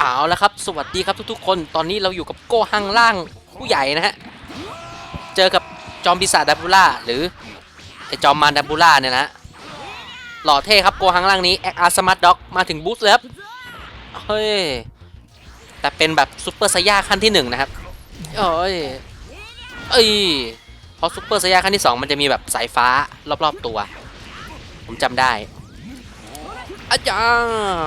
เอาแล้วครับ สวัสดีครับทุกๆ คน ตอนนี้เราอยู่กับโกฮังล่างผู้ใหญ่นะฮะ เจอกับจอมปีศาจดับบูล่าหรือไอจอมมารดับบูล่าเนี่ยนะฮะหล่อเท่ครับโกฮังล่างนี้แอคอาร์สมาร์ทด็อกมาถึงบูสต์เลยครับ เฮ้ย แต่เป็นแบบซูเปอร์ไซย่าขั้นที่หนึ่งนะครับเอ้ยเอ้ยเพราะซูเปอร์ไซย่าขั้นที่สองมันจะมีแบบสายฟ้ารอบๆตัว ผมจำได้อาจารย์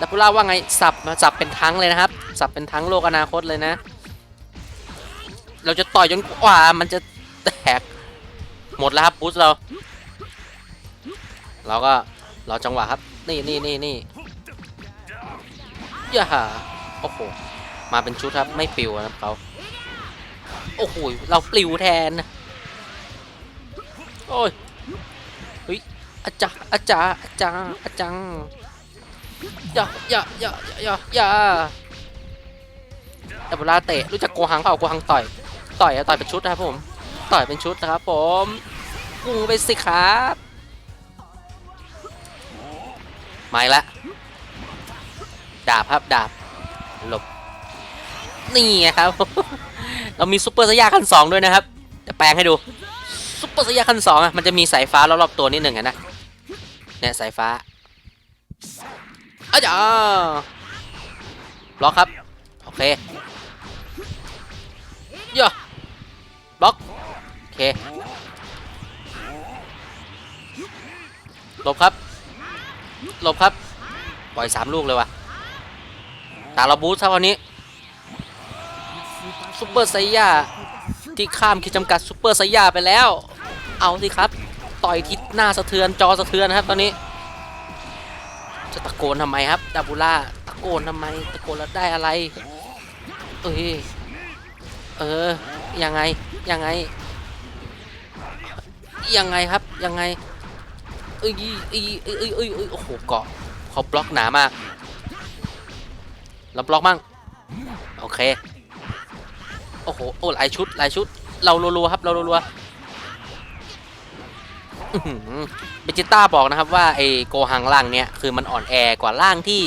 ดับบูล่าว่าไงสับมาสับเป็นทั้งเลยนะครับ สับเป็นทั้งโลกอนาคตเลยนะ เราจะต่อยจนกว่ามันจะแตกหมดแล้วครับบูสเรา เราก็รอจังหวะครับ นี่นี่นี่นี่อย่าโอ้โหมาเป็นชุดครับไม่ปลิวนะครับเขาโอ้โหเราปลิวแทนโอ้ยเฮ้ยอาจารย์อาจารย์อาจารย์อาจารย์ อย่าอย่าอย่าอย่าอย่าแต่เวลาเตะรู้จักโกหังเปล่าโกหังต่อย ต่อยอะต่อยเป็นชุดนะครับผม ต่อยเป็นชุดนะครับผมกูไปสิครับไมาอีกแล้วดาบครับดาบหลบนี่ครับ เรามีซุปเปอร์สยาขั้นสองด้วยนะครับจะแปลงให้ดูซุปเปอร์สยาขั้นสองอะมันจะมีสายฟ้ารอบๆตัวนิดหนึ่งนะเนี่ยสายฟ้า อาจารย์ล็อกครับ โอเคเยอบล็อก โอเคหลบครับหลบครับ ปล่อยสามลูกเลยว่ะ ตาเราบูทครับวันนี้ซุปเปอร์ไซย่าที่ข้ามขีดจำกัดซุปเปอร์ไซย่าไปแล้ว เอาสิครับ ต่อยทิศหน้าสะเทือนจอสะเทือนครับตอนนี้ จะตะโกนทำไมครับดาบูล่าตะโกนทำไม ตะโกนแล้วได้อะไร เอ้ยเออ ยังไง ยังไง ยังไงครับ ยังไงเอ้ยเอ้ยเอ้ยเอ้ยเอ้ยโอ้โห เกาะเขาบล็อกหนามากเราบล็อกมั่ง โอเค โอ้โห โอ้หลายชุด หลายชุด เรารัวๆครับ เรารัวๆ เบจิต้าบอกนะครับว่าไอโกหังล่างเนี้ยคือมันอ่อนแอกว่าล่างที่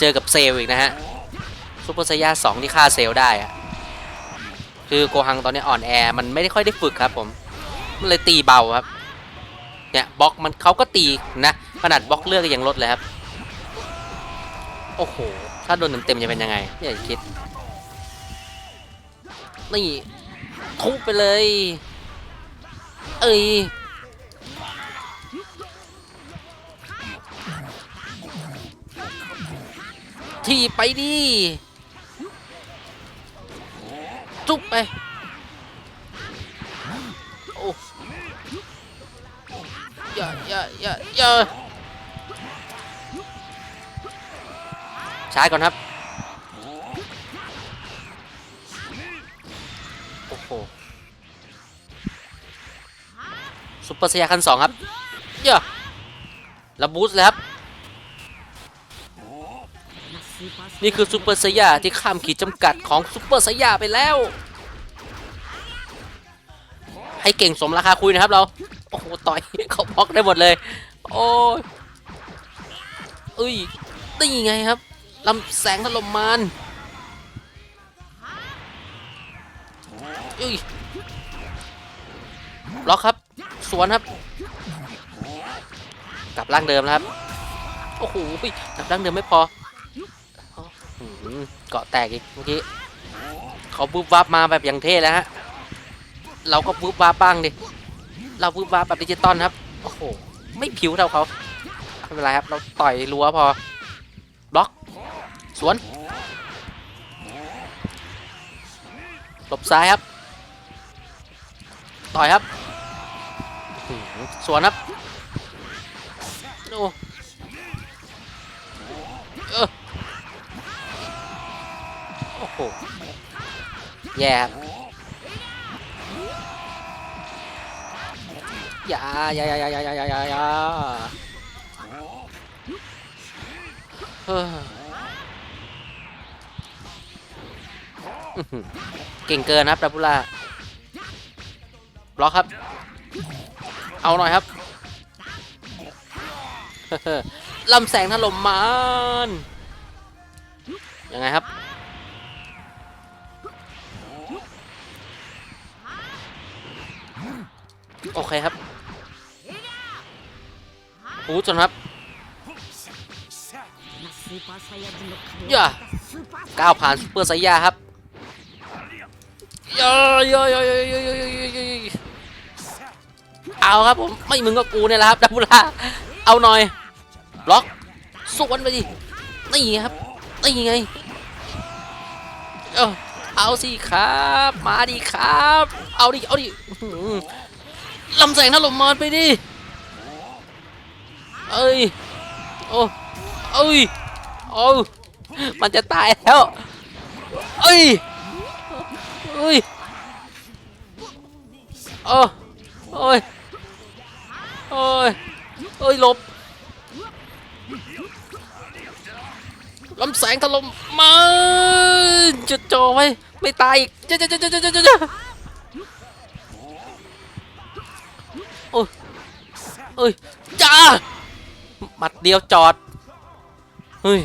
เจอกับเซลอีกนะฮะซูเปอร์ไซยาสองที่ฆ่าเซลได้อะคือโกหังตอนนี้อ่อนแอมันไม่ได้ค่อยได้ฝึกครับผม มันเลยตีเบาครับ เนี่ยบล็อกมันเขาก็ตีนะขนาดบล็อกเลือกยังลดเลยครับ โอ้โห ถ้าโดนเต็มๆจะเป็นยังไงไม่อยากคิด นี่ทุบไปเลย เอ้ย ทีไปดิทุบไปโอ้ยาอย่าอย่าอย่าใช้ก่อนครับ โอ้โหซุปเปอร์เซียคันสองครับเยอะแล้วบูสเลยครับ นี่คือซูเปอร์ไซยาที่ข้ามขีดจำกัดของซูเปอร์ไซยาไปแล้ว ให้เก่งสมราคาคุยนะครับเรา โอ้โหต่อยเขาบล็อกได้หมดเลย โอ้ยเอ้ยนี่ไงครับลำแสงถล่มมานเอ้ยล็อกครับ สวนครับ กลับร่างเดิมแล้วครับ โอ้โหกลับร่างเดิมไม่พอ เกาะแตกอีกเมื่อกี้เขาบึ้บวับมาแบบอย่างเท่แล้วฮะ เราก็บึ้บวับบ้างดิ เราบึ้บวับแบบดิจิตอลครับ โอ้โห ไม่ผิวเท่าเขาไม่เป็นไรครับ เราต่อยรัวพอ บล็อก สวน หลบซ้ายครับ ต่อยครับ สวนครับ โอ้เออ โอ้โห แย่ครับอย่าอย่าอย่าอย่าอย่าอย่าอย่าอย่าเฮ้ออื้อหือเก่งเกินครับดับบุล่าบล็อกครับ เอาหน่อยครับลำแสงถล่มมานยังไงครับ โอเคครับโอ้จนครับย่าก้าวผ่านซูเปอร์ไซยาครับย่าย่าย่าย่าย่าย่าย่าเอาครับผม ไม่มึงก็กูเนี่ยแหละครับดับบูล่าเอาหน่อยล็อกสวนไปดินี่ครับนี่ไงเอาเอาสิครับ มาดิครับ เอาดิ เอาดิ ลำแสงถล่มมอนไปดิ เอ้ย โอ้เอ้ย โอ้มันจะตายแล้ว เอ้ยเอ้ยโอ้โอ้ยโอ้ยเอ้ยหลบลำแสงถล่มมาจะจอไว้ ไม่ตายอีกจะจะจะจะจะจะ เอ้ยจ้าหมัดเดียวจอด เฮ้ย